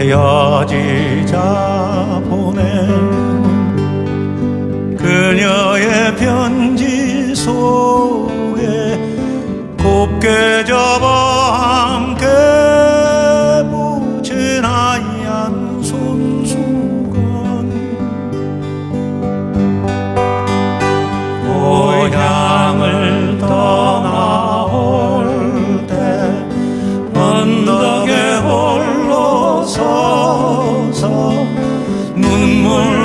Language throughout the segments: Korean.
헤어지자 보낸 그녀의 편지 속에 곱게 접어 함께 붙인 하얀 손수건. 고향을 떠나올 때 먼더 서서 눈물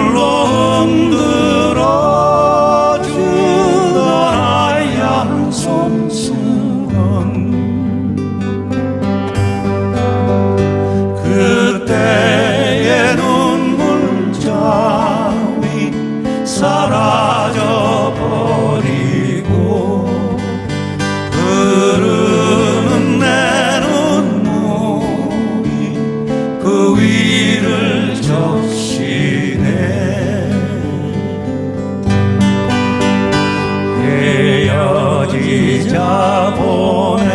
보내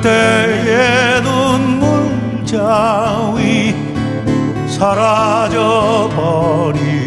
그때의 눈물 자위 사라져 버리고